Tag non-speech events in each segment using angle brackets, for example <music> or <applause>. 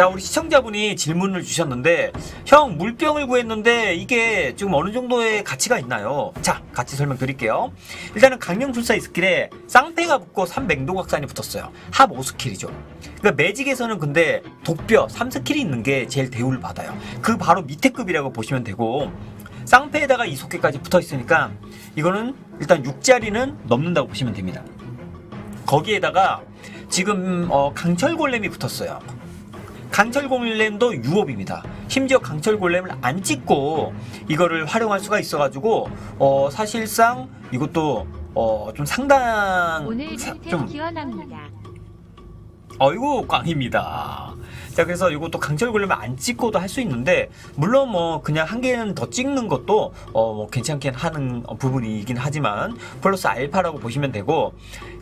자, 우리 시청자분이 질문을 주셨는데, 형, 물병을 구했는데, 이게 지금 어느 정도의 가치가 있나요? 자, 같이 설명드릴게요. 일단은 강령술사의 스킬에 쌍패가 붙고 3맹도각산이 붙었어요. 합 5스킬이죠. 그러니까 매직에서는 근데 독뼈 3스킬이 있는 게 제일 대우를 받아요. 그 바로 밑에 급이라고 보시면 되고, 쌍패에다가 이속계까지 붙어 있으니까, 이거는 일단 6자리는 넘는다고 보시면 됩니다. 거기에다가 지금 어, 강철 골렘이 붙었어요. 강철 골렘도 유업입니다. 심지어 강철 골렘을 안 찍고 이거를 활용할 수가 있어가지고 어, 사실상 이것도 어, 좀 상당 오늘 사- 좀 기원합니다. 어이구 꽝입니다. 자 그래서 이것도 강철 골렘을 안 찍고도 할 수 있는데 물론 뭐 그냥 한 개는 더 찍는 것도 어뭐 괜찮긴 하는 어, 부분이긴 하지만 플러스 알파라고 보시면 되고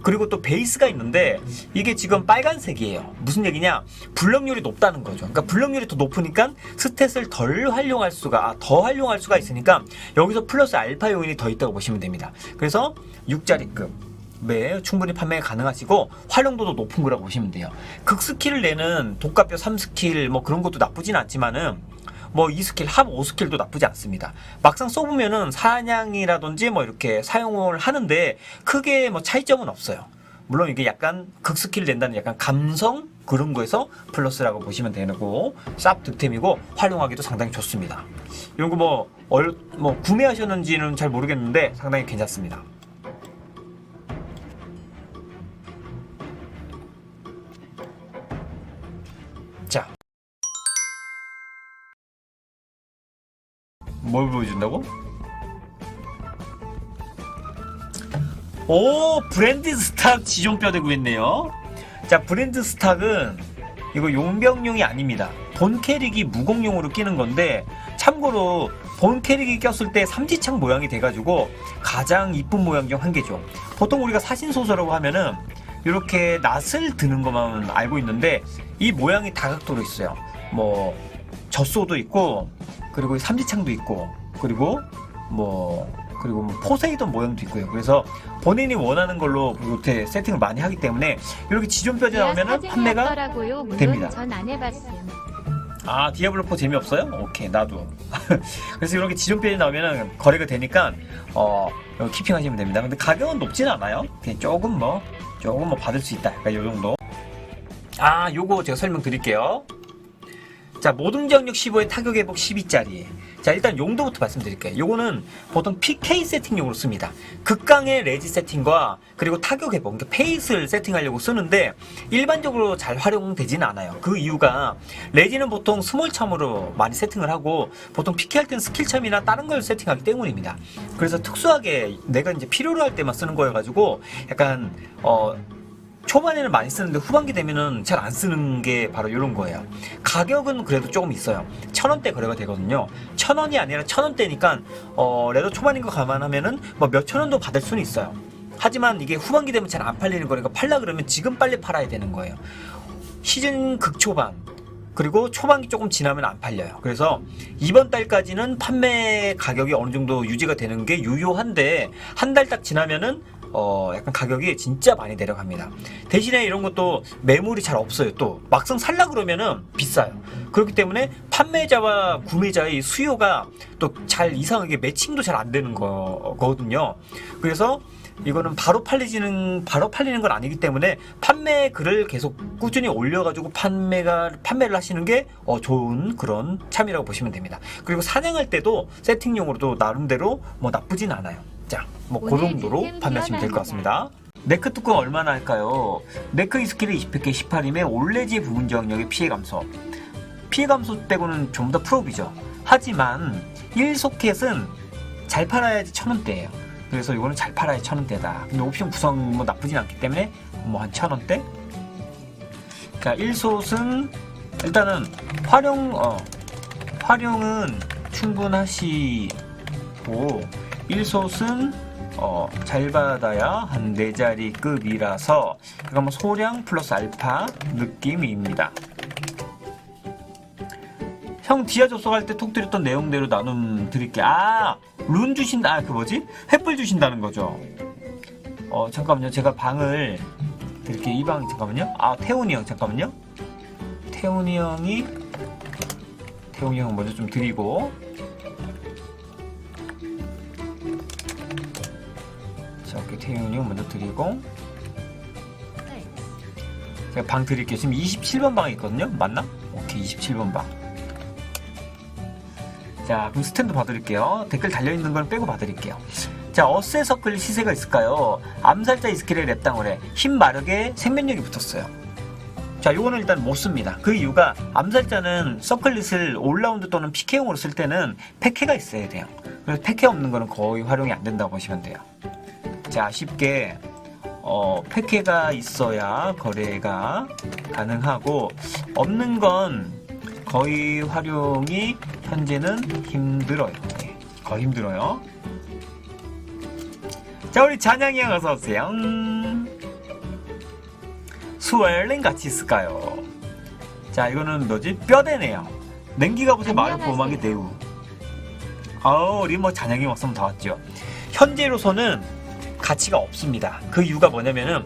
그리고 또 베이스가 있는데 이게 지금 빨간색이에요. 무슨 얘기냐? 블럭률이 높다는 거죠. 그러니까 블럭률이 더 높으니까 스탯을 덜 활용할 수가 아, 더 활용할 수가 있으니까 여기서 플러스 알파 요인이 더 있다고 보시면 됩니다. 그래서 6자리급 네, 충분히 판매 가능하시고 활용도도 높은 거라고 보시면 돼요. 극 스킬을 내는 독가뼈 3스킬 뭐 그런 것도 나쁘진 않지만은 뭐 2스킬, 합 5스킬도 나쁘지 않습니다. 막상 써보면은 사냥이라든지 뭐 이렇게 사용을 하는데 크게 뭐 차이점은 없어요. 물론 이게 약간 극 스킬 낸다는 약간 감성 그런 거에서 플러스라고 보시면 되고 쌉 득템이고 활용하기도 상당히 좋습니다. 이런 거 뭐, 얼, 뭐 구매하셨는지는 잘 모르겠는데 상당히 괜찮습니다. 뭘 보여준다고? 오, 브랜드 스탁 지존뼈 구했네요. 자, 브랜드 스탁은 이거 용병용이 아닙니다. 본 캐릭이 무공용으로 끼는 건데, 참고로 본 캐릭이 꼈을 때 삼지창 모양이 돼가지고 가장 이쁜 모양 중 한 개죠. 보통 우리가 사신소설이라고 하면은 이렇게 낫을 드는 것만 알고 있는데 이 모양이 다각도로 있어요. 뭐 젖소도 있고 그리고 삼지창도 있고 그리고 뭐 그리고 뭐 포세이돈 모양도 있고요. 그래서 본인이 원하는 걸로 이렇게 세팅을 많이 하기 때문에 이렇게 지존뼈지 나오면은 판매가 됩니다. 아 디아블로 4 재미없어요? 오케이 나도. <laughs> 그래서 이렇게 지존뼈이 나오면 거래가 되니까 어 키핑하시면 됩니다. 근데 가격은 높진 않아요. 그냥 조금 뭐 조금 뭐 받을 수 있다. 약간 요 정도. 아 요거 제가 설명드릴게요 자 모든정력 15에 타격 회복 12짜리. 자 일단 용도부터 말씀드릴게요. 요거는 보통 PK 세팅용으로 씁니다. 극강의 레지 세팅과 그리고 타격 회복 그러니까 페이스를 세팅하려고 쓰는데 일반적으로 잘 활용되지는 않아요. 그 이유가 레지는 보통 스몰 참으로 많이 세팅을 하고 보통 PK 할 때는 스킬 참이나 다른 걸 세팅하기 때문입니다. 그래서 특수하게 내가 이제 필요로 할 때만 쓰는 거여가지고 약간 어 초반에는 많이 쓰는데 후반기 되면은 잘 안 쓰는 게 바로 이런 거예요. 가격은 그래도 조금 있어요. 천 원대 거래가 되거든요. 천 원이 아니라 천 원대니까 어 레더 초반인 거 감안하면은 뭐 몇 천 원도 받을 수는 있어요. 하지만 이게 후반기 되면 잘 안 팔리는 거니까 팔라 그러면 지금 빨리 팔아야 되는 거예요. 시즌 극초반 그리고 초반기 조금 지나면 안 팔려요. 그래서 이번 달까지는 판매 가격이 어느 정도 유지가 되는 게 유효한데 한 달 딱 지나면은 어 약간 가격이 진짜 많이 내려갑니다. 대신에 이런 것도 매물이 잘 없어요. 또 막상 살라 그러면은 비싸요. 그렇기 때문에 판매자와 구매자의 수요가 또 잘 이상하게 매칭도 잘 안 되는 거거든요. 그래서 이거는 바로 팔리지는 바로 팔리는 건 아니기 때문에 판매 글을 계속 꾸준히 올려가지고 판매가 판매를 하시는 게 어, 좋은 그런 참이라고 보시면 됩니다. 그리고 사냥할 때도 세팅용으로도 나름대로 뭐 나쁘진 않아요. 자, 뭐 그 정도로 판매하시면 될 것 같습니다. 네크 뚜껑 얼마나 할까요? 네크 이스킬이 20회 18임에 올레지 부분 저항력의 피해 감소. 피해 감소 빼고는 전부 다 프로비죠. 하지만 1소켓은 잘 팔아야지 천원대예요. 그래서 이거는 잘 팔아야 천원대다. 근데 옵션 구성 뭐 나쁘진 않기 때문에 뭐 한 천원대? 그러니까 1솥은 일단은 활용 어 활용은 충분하시고 1솥은 어, 잘 받아야 한 4자리 급이라서 그러니까 뭐 소량 플러스 알파 느낌입니다. 형 디아 접속할 때 톡 드렸던 내용대로 나눔 드릴게. 아, 룬 주신다. 아, 그 뭐지? 횃불 주신다는 거죠. 어, 잠깐만요. 제가 방을 드릴게요. 이 방, 잠깐만요. 아, 태훈이 형, 잠깐만요. 태훈이 형이 태훈이 형 먼저 좀 드리고 태훈이 형 먼저 드리고 네. 제가 방 드릴게요 지금 27번 방에 있거든요 맞나? 오케이 27번 방 자, 그럼 스탠드 봐드릴게요. 댓글 달려있는 건 빼고 봐드릴게요. 자, 어스의 서클 시세가 있을까요? 암살자 이스킬의 랩당을에 힘 마력에 생명력이 붙었어요. 자, 요거는 일단 못 씁니다. 그 이유가 암살자는 서클릿을 올라운드 또는 PK용으로 쓸 때는 패케가 있어야 돼요. 그래서 패케 없는 거는 거의 활용이 안 된다고 보시면 돼요. 자, 쉽게 어, 패케가 있어야 거래가 가능하고 없는 건 거의 활용이 현재는 힘들어요. 네, 거의 힘들어요. 자, 우리 잔양이 형 어서 오세요. 수월랭 같이 있을까요? 자, 이거는 뭐지? 뼈대네요. 냉기가 보세요. 마을. 보호막이 대우. 아우, 우리 뭐 잔양이 왔으면 다 왔죠. 현재로서는 가치가 없습니다. 그 이유가 뭐냐면은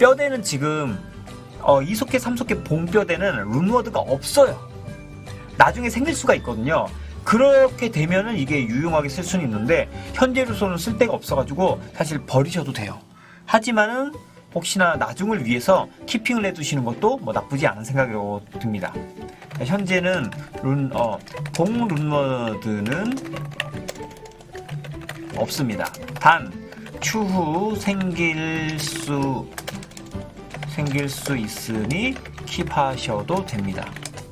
뼈대는 지금 어, 2속계, 3속계 봉뼈대는 룬워드가 없어요. 나중에 생길 수가 있거든요. 그렇게 되면은 이게 유용하게 쓸 수는 있는데 현재로서는 쓸 데가 없어가지고 사실 버리셔도 돼요. 하지만은 혹시나 나중을 위해서 키핑을 해두시는 것도 뭐 나쁘지 않은 생각이 듭니다. 현재는 룬, 어, 봉 룬워드는 없습니다. 단 추후 생길 수 생길 수 있으니 킵하셔도 됩니다.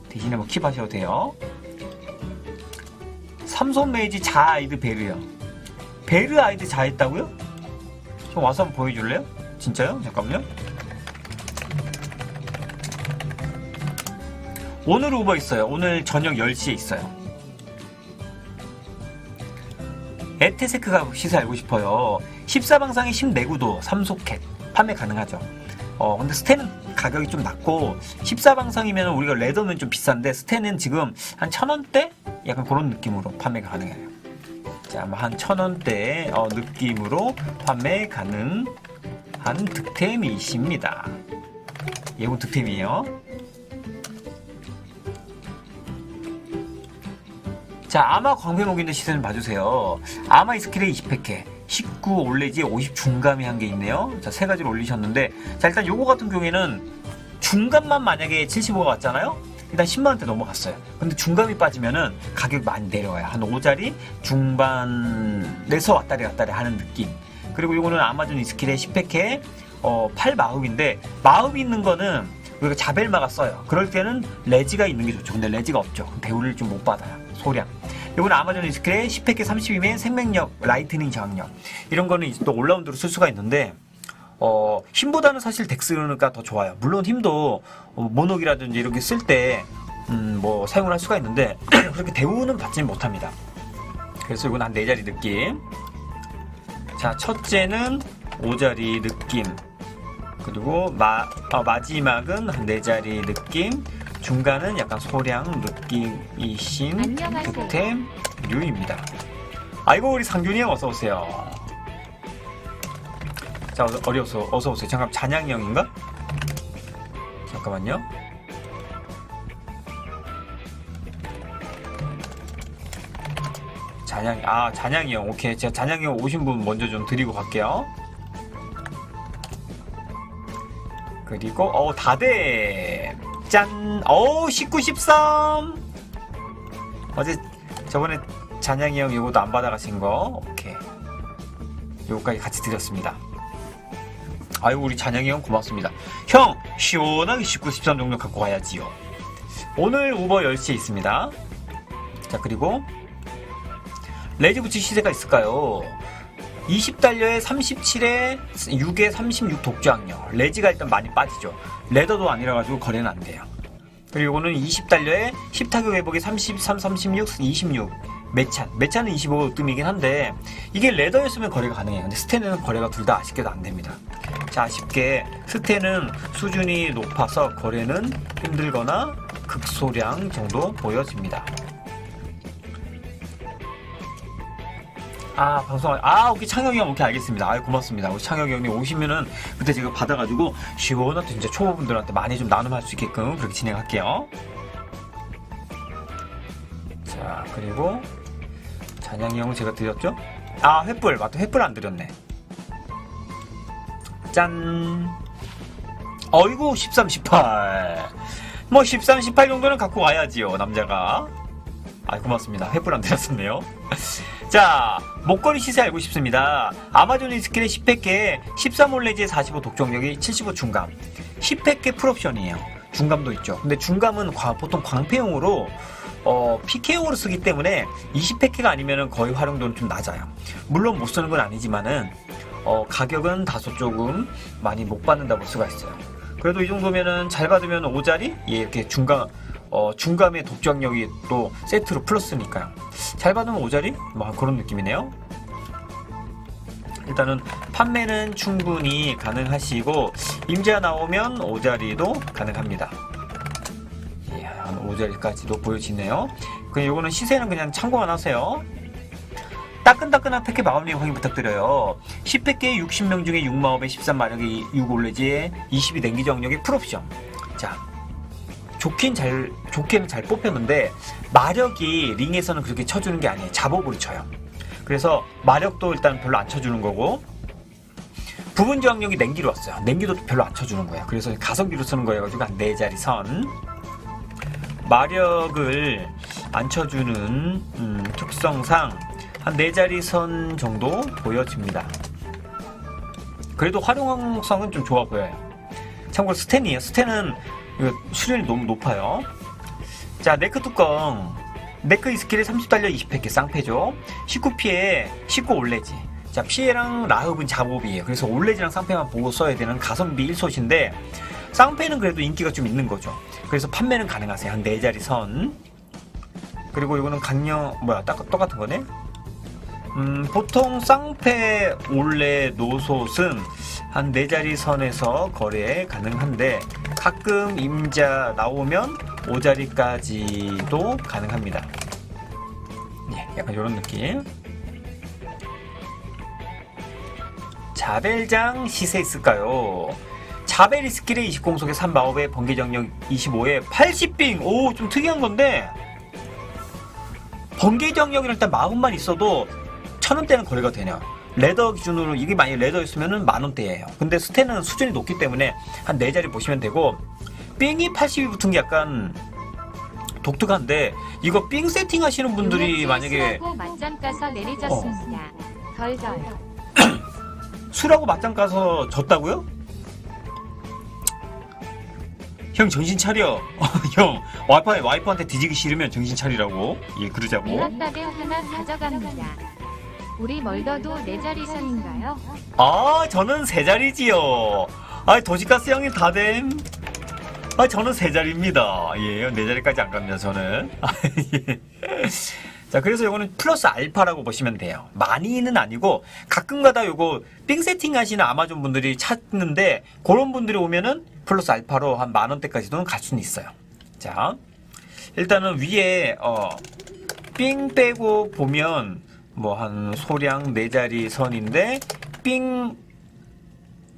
대신에 뭐 킵하셔도 돼요. 삼손 메이지 자 아이드 베르요. 베르 아이드 자 했다고요? 좀 와서 한번 보여줄래요? 진짜요? 잠깐만요. 오늘 우버 있어요. 오늘 저녁 10시에 있어요. 에테세크가 시세 알고 싶어요. 14방상의 10내구도 3소켓 판매 가능하죠. 어, 근데 스테는 가격이 좀 낮고 14방상이면 우리가 레더는 좀 비싼데 스테는 지금 한 천원대? 약간 그런 느낌으로 판매가 가능해요. 자, 아마 한 천원대 어, 느낌으로 판매 가능한 득템이십니다. 예고 득템이에요. 자, 아마 광배목인데 시세는 봐주세요. 아마 이 스킬에 20팩해. 19 올레지에 50 중감이 한 게 있네요. 자, 세 가지를 올리셨는데, 자, 일단 요거 같은 경우에는 중감만 만약에 75가 왔잖아요? 일단 10만원대 넘어갔어요. 근데 중감이 빠지면은 가격이 많이 내려와요. 한 5자리 중반에서 왔다리 갔다리 하는 느낌. 그리고 요거는 아마존 이스킬에 10팩해, 어, 8 마흡인데, 마흡이 있는 거는 우리가 자벨마가 써요. 그럴 때는 레지가 있는 게 좋죠. 근데 레지가 없죠. 배우를 좀 못 받아요. 소량. 요거는 아마존 이스크의 10팩에 30이면 생명력, 라이트닝 저항력. 이런 거는 이제 또 올라운드로 쓸 수가 있는데, 어, 힘보다는 사실 덱스가 더 좋아요. 물론 힘도 어, 모녹이라든지 이렇게 쓸 때, 음, 뭐, 사용을 할 수가 있는데, <clears throat> 그렇게 대우는 받지는 못합니다. 그래서 이건 한 4자리 느낌. 자, 첫째는 5자리 느낌. 그리고 마, 어, 마지막은 한 4자리 느낌. 중간은 약간 소량 느낌이신. 득템 류입니다. 아이고 우리 상균이 형 어서 오세요. 자 어- 어려서 어서 오세요. 잠깐 잔양이 형인가? 잠깐만요. 잔양 아 잔양이 형 오케이 제가 잔양이 형 오신 분 먼저 좀 드리고 갈게요. 그리고 어 다대 짠! 어 19, 13! 어제 저번에 잔양이 형 요거도 안 받아가신 거. 오케이. 요거까지 같이 드렸습니다. 아유 우리 잔양이 형 고맙습니다. 형 시원하게 19, 13 정도 갖고 가야지요. 오늘 우버 10시에 있습니다. 자 그리고 레지 부츠 시세가 있을까요 20달러에 37에 6에 36 독주학력. 레지가 일단 많이 빠지죠. 레더도 아니라 가지고 거래는 안 돼요. 그리고 이거는 20달러에 10타격 회복에 33, 36, 26 매찬. 매찬은 25 뜸이긴 한데 이게 레더였으면 거래가 가능해요. 근데 스테는 거래가 둘 다 아쉽게도 안 됩니다. 자 아쉽게 스테는 수준이 높아서 거래는 힘들거나 극소량 정도 보여집니다 아 방송 아 오케이 창혁이 형 오케이 알겠습니다 아 고맙습니다 우리 창혁이 형님 오시면은 그때 제가 받아가지고 시원하게 진짜 초보분들한테 많이 좀 나눔할 수 있게끔 그렇게 진행할게요 자 그리고 잔양이 형은 제가 드렸죠 아 횃불 맞다 횃불 안 드렸네 짠 어이구 13, 18. 뭐 13, 18 정도는 갖고 와야지요 남자가. 아 고맙습니다. 횃불 안 드렸었네요. <laughs> 자 목걸이 시세 알고 싶습니다. 아마존 리스킬의 10팩에 13올레지의 45 독점력이 75 중감. 10팩에 풀옵션이에요. 중감도 있죠. 근데 중감은 과- 보통 광패용으로 어, PK용으로 쓰기 때문에 20팩가 아니면 거의 활용도는 좀 낮아요. 물론 못 쓰는 건 아니지만은 어, 가격은 다소 조금 많이 못 받는다고 볼 수가 있어요. 그래도 이 정도면은 잘 받으면 5자리? 예, 이렇게 중간, 어, 중감의 독점력이 또 세트로 플러스니까요. 잘 받으면 5자리? 뭐 그런 느낌이네요. 일단은 판매는 충분히 가능하시고, 임자 나오면 5자리도 가능합니다. 예, 한 5자리까지도 보여지네요. 그 요거는 시세는 그냥 참고만 하세요. 따끈따끈한 팩의 마법링 확인 부탁드려요. 10팩에 60명 중에 6마법에 13마력의 6올레지에 22 냉기 정력의 풀옵션. 자, 좋긴 잘, 좋게는 잘 뽑혔는데, 마력이 링에서는 그렇게 쳐주는 게 아니에요. 잡업으로 쳐요. 그래서 마력도 일단 별로 안 쳐주는 거고, 부분 저항력이 냉기로 왔어요. 냉기도 별로 안 쳐주는 거예요. 그래서 가성비로 쓰는 거여가지고한 4자리 선. 마력을 안 쳐주는 음, 특성상 한 4자리 선 정도 보여집니다. 그래도 활용성은 좀 좋아 보여요. 참고로 스텐이에요. 스텐은 수련이 너무 높아요. 자, 네크 뚜껑. 네크 이스킬에 30달러 20팩에 쌍패죠. 19피에 19 올레지. 자, 피해랑 라흡은 잡업이에요. 그래서 올레지랑 쌍패만 보고 써야 되는 가성비 1솥인데, 쌍패는 그래도 인기가 좀 있는 거죠. 그래서 판매는 가능하세요. 한 4자리 선. 그리고 이거는 강력, 뭐야, 딱, 똑같은 거네? 음, 보통 쌍패 올레 노솥은 한 4자리 선에서 거래 가능한데 가끔 임자 나오면 5자리까지도 가능합니다. 예, 약간 이런 느낌. 자벨장 시세 있을까요? 자벨이 스킬의 20공속에 3마법에 번개정력 25에 80빙! 오, 좀 특이한 건데, 번개정력이랑 일단 마법만 있어도 천 원대는 거래가 되냐? 레더 기준으로 이게 만약 레더였으면은 만 원대예요. 근데 스테는 수준이 높기 때문에 한 네 자리 보시면 되고 삥이 80이 붙은 게 약간 독특한데 이거 삥 세팅 하시는 분들이 만약에 고 맞짱 까서 내리졌습니다. 덜덜. 술하고 맞짱 가서 졌다고요? 형 정신 차려. <laughs> 형 와이프 와이프한테 뒤지기 싫으면 정신 차리라고. 예 그러자고. 하나 가져갑니다. 우리 멀더도 네 자리 선인가요? 아, 저는 세 자리지요. 아, 도시가스 형님 다 됨. 아, 저는 세 자리입니다. 예, 네 자리까지 안 갑니다, 저는. <laughs> 아, 예. 자, 그래서 이거는 플러스 알파라고 보시면 돼요. 많이는 아니고 가끔가다 요거 삥 세팅 하시는 아마존 분들이 찾는데 그런 분들이 오면은 플러스 알파로 한 만 원대까지도 갈 수는 있어요. 자, 일단은 위에 어, 삥 빼고 보면 뭐 한 소량 네 자리 선인데 삥,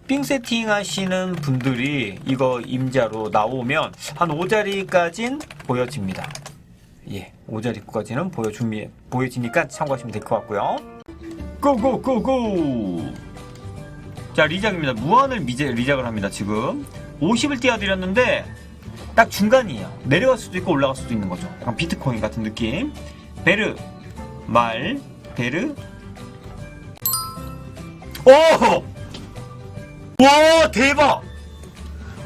삥 세팅 하시는 분들이 이거 임자로 나오면 한 5자리까진 보여집니다. 예, 5자리까지는 보여줍니, 보여지니까 참고하시면 될 것 같고요. 고고고고! 자, 리작입니다. 무한을 미제, 리작을 합니다, 지금. 50을 띄워드렸는데, 딱 중간이에요. 내려갈 수도 있고 올라갈 수도 있는 거죠. 약간 비트코인 같은 느낌. 베르, 말, 베르. 오! 와, 대박!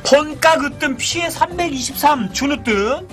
번가 그뜸 피해 323 주누뜸